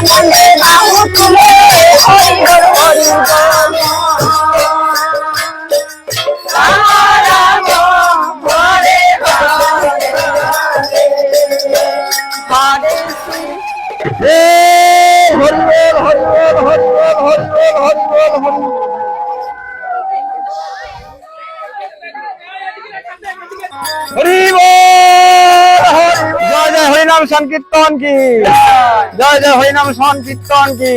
I'm জয় জয় হরিনাম সংকীর্তন কি?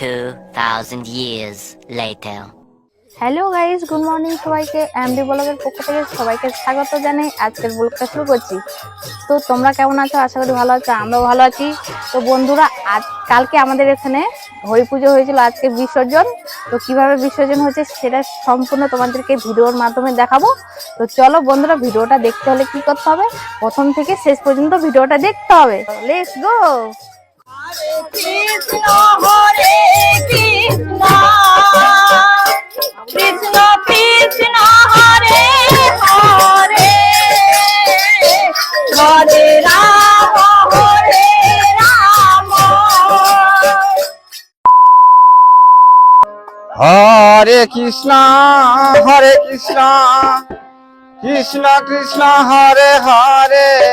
2,000 years later. Hello guys good morning সবাইকে। এমডি ব্লগের পক্ষ থেকে সবাইকে স্বাগত জানাই। আজকের ব্লগটা শুরু করছি। তো তোমরা কেমন আছো? আশা করি ভালো আছো আমরাও ভালো আছি। তো বন্ধুরা আজ কালকে আমাদের এখানে হরি পুজো হয়েছিল আজকে বিসর্জন। তো কীভাবে বিসর্জন হয়েছে সেটা সম্পূর্ণ তোমাদেরকে ভিডিওর মাধ্যমে দেখাবো। তো চলো বন্ধুরা ভিডিওটা দেখতে হলে কি করতে হবে? প্রথম থেকে শেষ পর্যন্ত ভিডিওটা দেখতে হবে। Let's go Krishna Hare Krishna. Krishna Krishna Hare Hare. Hare Hare Krishna Hare Krishna. Krishna Krishna, Hare Hare.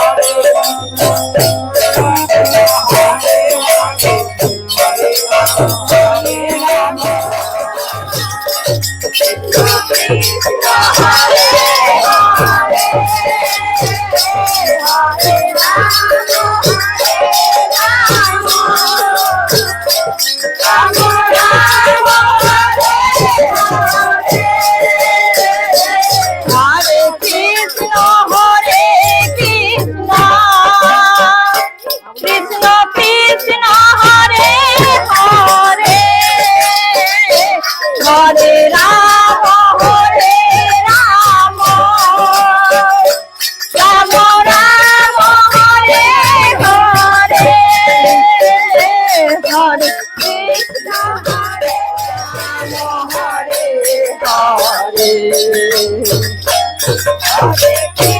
thường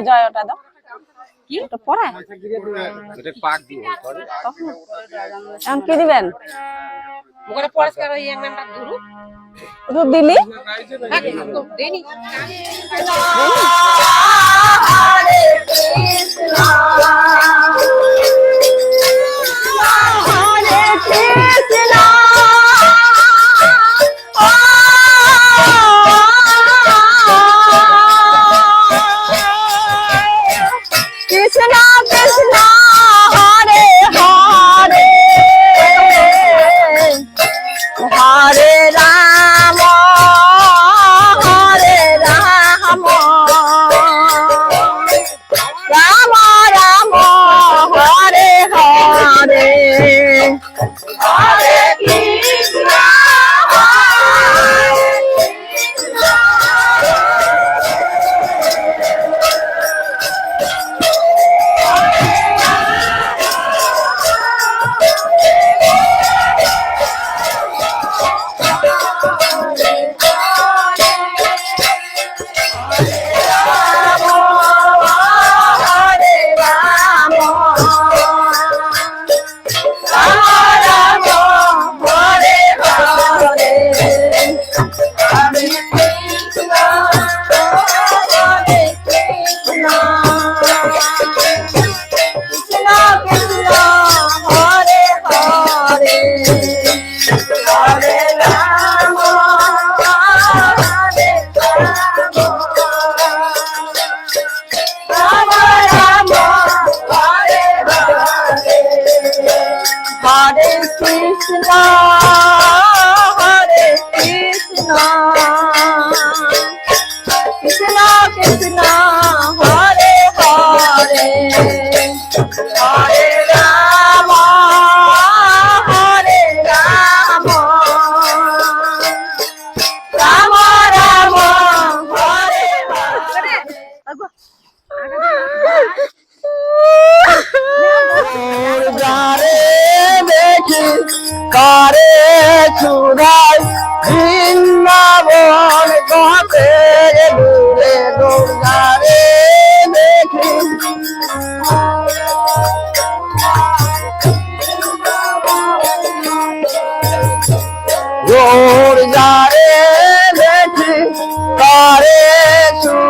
জয় ওটা দাও। কি? ওটা পড়ায় এখন কি দিবেন? ওখানে পরিষ্কার ওই নামটা ধরু ওটা দিলি? হ্যাঁ, দেনি। কৃষ্ণ।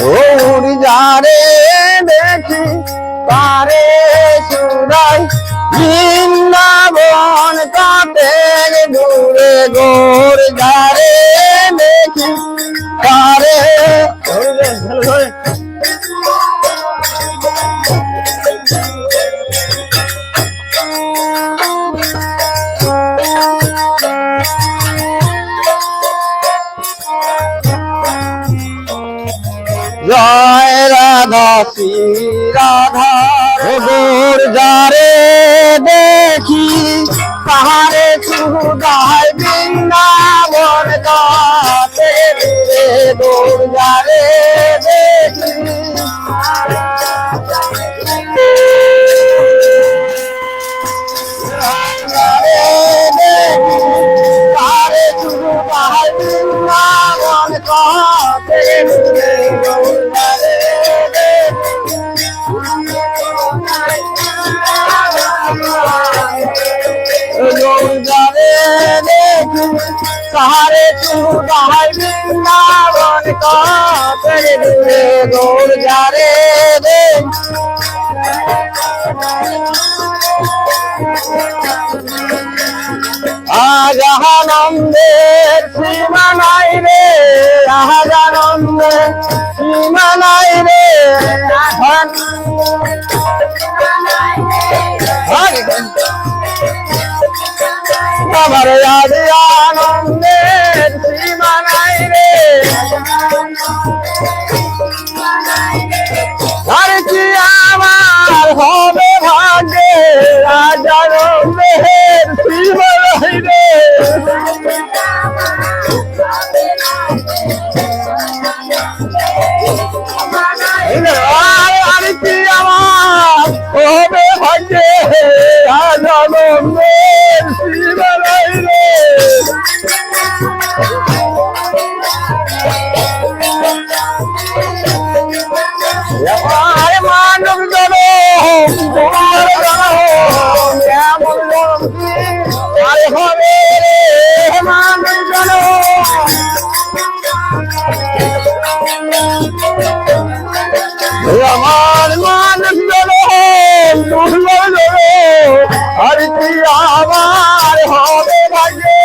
গৌরী যারে দেখি তারে সুরাই বৃন্দাবন বৃন্দাবন কাতের দূরে দৌড় যারে রে আজানন্দে সীমা নাই রে আজানন্দে সীমা নাই রে। আজানন্দে பவரையாடு ஆனந்தே ஸ்ரீமனாயிரே আমার মানুষ আর কি আমার হবে লাগে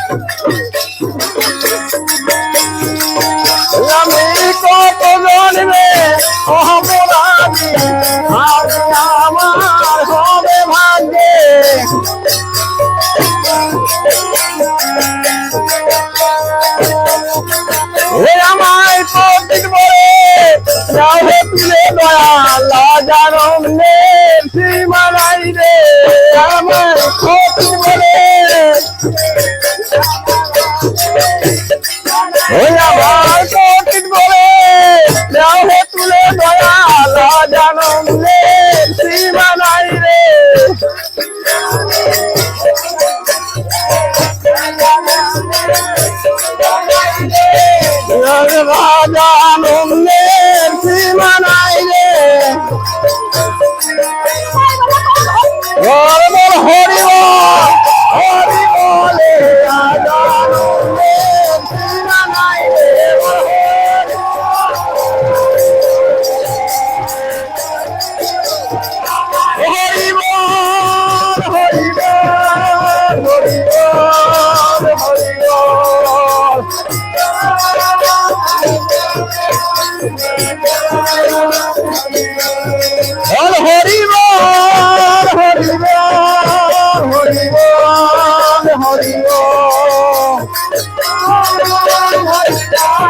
Devaya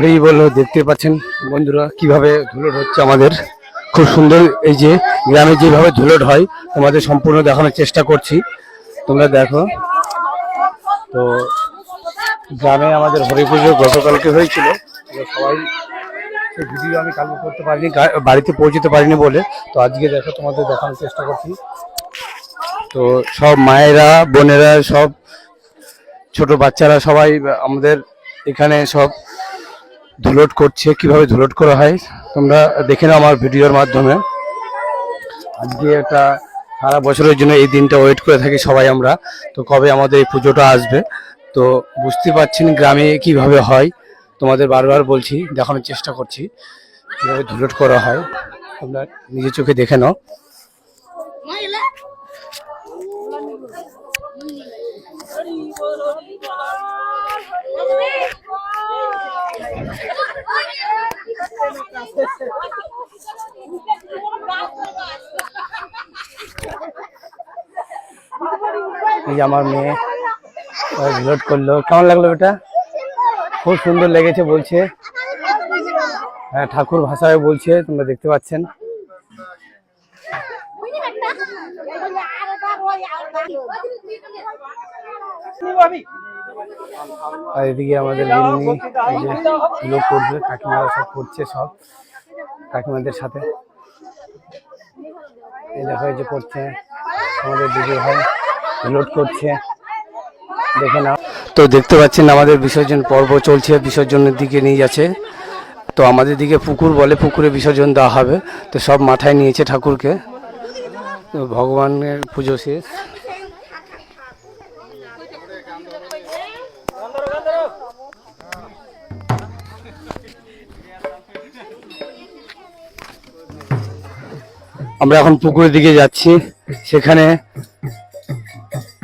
হলেই বলল দেখতে পাচ্ছেন বন্ধুরা কীভাবে ধুলোট হচ্ছে আমাদের। খুব সুন্দর এই যে গ্রামে যেভাবে ধুলোট হয়, তোমাদের সম্পূর্ণ দেখানোর চেষ্টা করছি। তোমরা দেখো। তো গ্রামে আমাদের হরি পুজো গতকালকে হয়েছিল। সবাই সেই ভিডিও আমি কালকে করতে পারিনি বাড়িতে পৌঁছতে পারিনি বলে। তো আজকে দেখো, তোমাদের দেখানোর চেষ্টা করছি। তো সব মায়েরা, বোনেরা, সব ছোট বাচ্চারা সবাই আমাদের এখানে সব ধুলোট করছে, কীভাবে ধুলোট করা হয়, তোমরা দেখে নাও আমার ভিডিওর মাধ্যমে। আজকে একটা সারা বছরের জন্য এই দিনটা ওয়েট করে থাকি সবাই আমরা। তো কবে আমাদের এই পুজোটা আসবে, তো বুঝতে পারছেন গ্রামে কীভাবে হয়, তোমাদের বারবার বলছি, দেখানোর চেষ্টা করছি, কীভাবে ধুলোট করা হয়, তোমরা নিজের চোখে দেখে নাও। এই যে আমার মেয়ে লোড করল। কেমন লাগল বেটা খুব সুন্দর লেগেছে বলছে। হ্যাঁ ঠাকুর ভাষায় বলছে তোমরা দেখতে পাচ্ছেন। আর এদিকে আমাদের লোক করবে, কাকিমারা সব করছে সব, কাকিমাদের সাথে। এই দেখো যে করছে আমাদের দিদি ভাই, লোড করছে। দেখে নাও। তো দেখতে পাচ্ছেন আমাদের বিসর্জন পর্ব চলছে, বিসর্জনের দিকে নিয়ে যাচ্ছে। তো আমাদের দিকে পুকুর বলে, পুকুরে বিসর্জন দেওয়া হবে। তো সব মাথায় নিয়েছে ঠাকুরকে। ভগবানের পুজো শেষ। আমরা এখন পুকুরের দিকে যাচ্ছি। সেখানে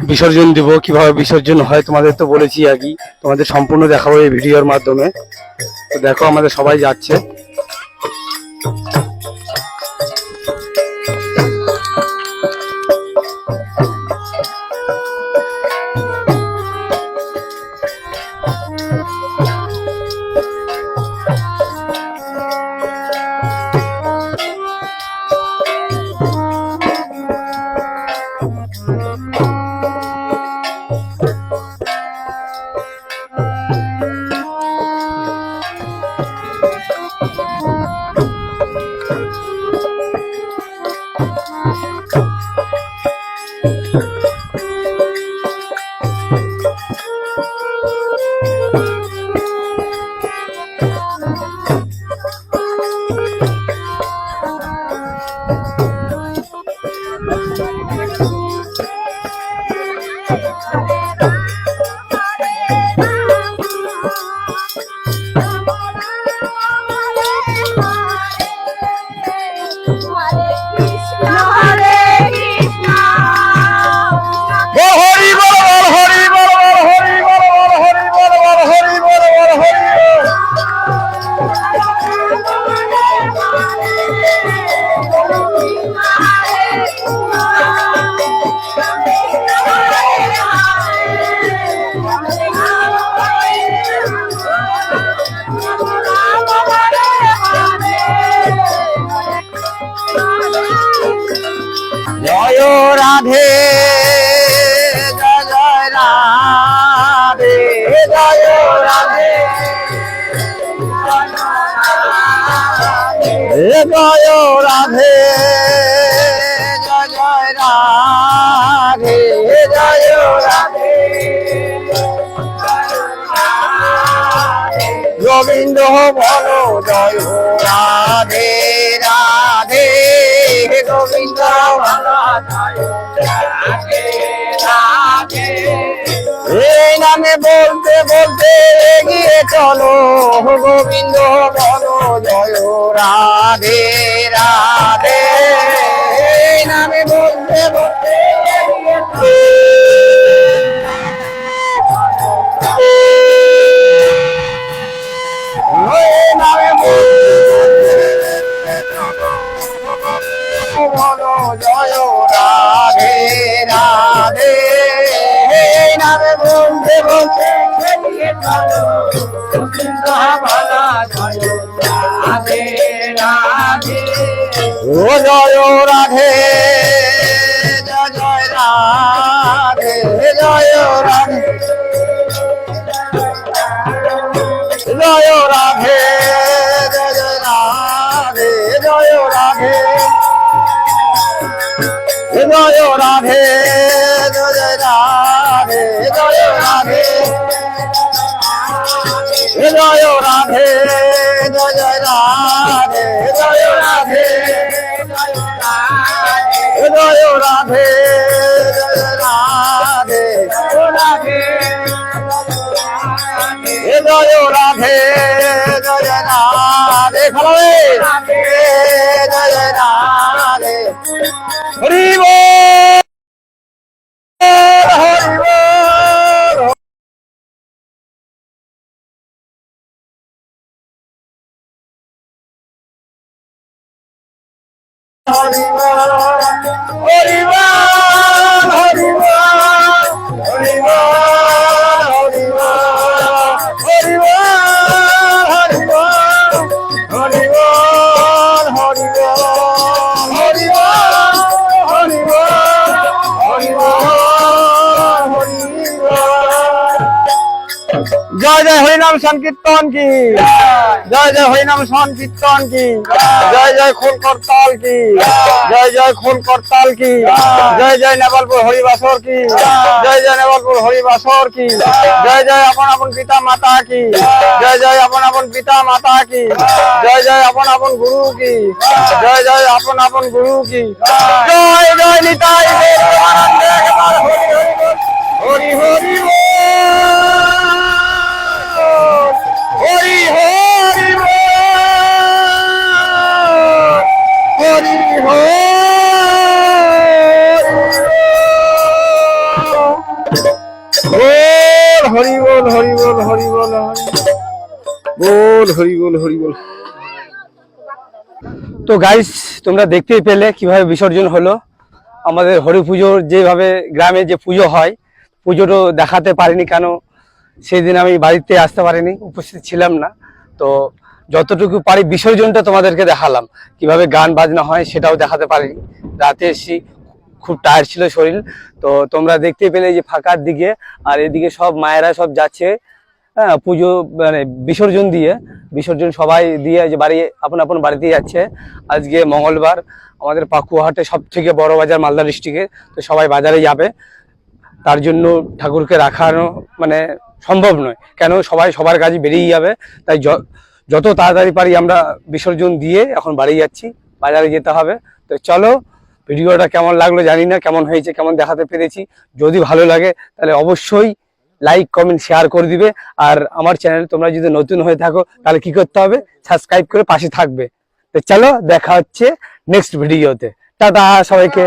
বিসর্জন দিব। কীভাবে বিসর্জন হয় তোমাদের তো বলেছি আর কি তোমাদের সম্পূর্ণ দেখাবো এই ভিডিওর মাধ্যমে। তো দেখো, আমাদের সবাই যাচ্ছে। বল জয় রাধে রাধে গোবিন্দ এই নামে বলতে বলতে এগিয়ে চলো। গোবিন্দ, বলো, জয়, রাধে রাধে। নামে বলতে বলতে বলতে বলতে এগিয়ে চলো। গোবিন্দ বলো জয় রাধে রাধে ও জয় রাধে জয় রাধে জয় রাধে জয় রাধে জয় রাধে জয় রাধে জয় রাধে জয় রাধে জয় রাধে জয় রাধে জয় রাধে জয় রাধে জয় রাধে খাবে জয় রাধে হরিব হরিব Oliver, Oliver. জয় জয় হরিনাম সংকীর্তন কি জয় জয় হরিনাম সংকীর্তন কি জয় জয় খোল করতাল কি জয় জয় খোল করতাল কি জয় জয় নেপালপুর হরিবাসর কি জয় জয় নেপালপুর হরিবাসর কি জয় জয় আপন আপন পিতা মাতা কি জয় জয় আপন আপন পিতা মাতা কি জয় জয় আপন আপন গুরু কি জয় জয় আপন আপন গুরু কি জয় জয় নিতাই হরি হরি। হরি হরি বল হরি বল হরি বল। বল হরি বল হরি বল তো গাইস তোমরা দেখতেই পেলে কীভাবে বিসর্জন হলো। আমাদের হরি পুজোর যেভাবে গ্রামে যে পুজো হয়, পুজোটা দেখাতে পারিনি কেন, সেই দিন আমি বাড়িতে আসতে পারিনি, উপস্থিত ছিলাম না। তো যতটুকু পারি বিসর্জনটা তোমাদেরকে দেখালাম। কীভাবে গান বাজনা হয় সেটাও দেখাতে পারি রাতে এসেছি, খুব টায়ার্ড ছিল শরীর। তো তোমরা দেখতেই পেলে যে ফাঁকার দিকে, আর এদিকে সব মায়েরা সব যাচ্ছে হ্যাঁ পুজো মানে বিসর্জন দিয়ে। বিসর্জন সবাই দিয়ে যে বাড়ি, আপন আপন বাড়িতে যাচ্ছে। আজকে মঙ্গলবার, আমাদের পাকুয়াহাটে সব থেকে বড় বাজার মালদা ডিস্ট্রিক্টে তো সবাই বাজারে যাবে। তার জন্য ঠাকুরকে রাখানো মানে সম্ভব নয়। কেন? সবাই সবার কাজে বেরিয়ে যাবে। তাই যত তাড়াতাড়ি পারি আমরা বিসর্জন দিয়ে এখন বাড়ি যাচ্ছি, বাজারে যেতে হবে। তো চলো, ভিডিওটা কেমন লাগল জানি না, কেমন হয়েছে, কেমন দেখাতে পেরেছি। যদি ভালো লাগে, তাহলে অবশ্যই লাইক কমেন্ট শেয়ার করে দিবে। আর আমার চ্যানেল তোমরা যদি নতুন হয়ে থাকো, তাহলে কি করতে হবে? সাবস্ক্রাইব করে পাশে থাকবে। তো চলো, দেখা হচ্ছে নেক্সট ভিডিওতে টাটা সবাইকে।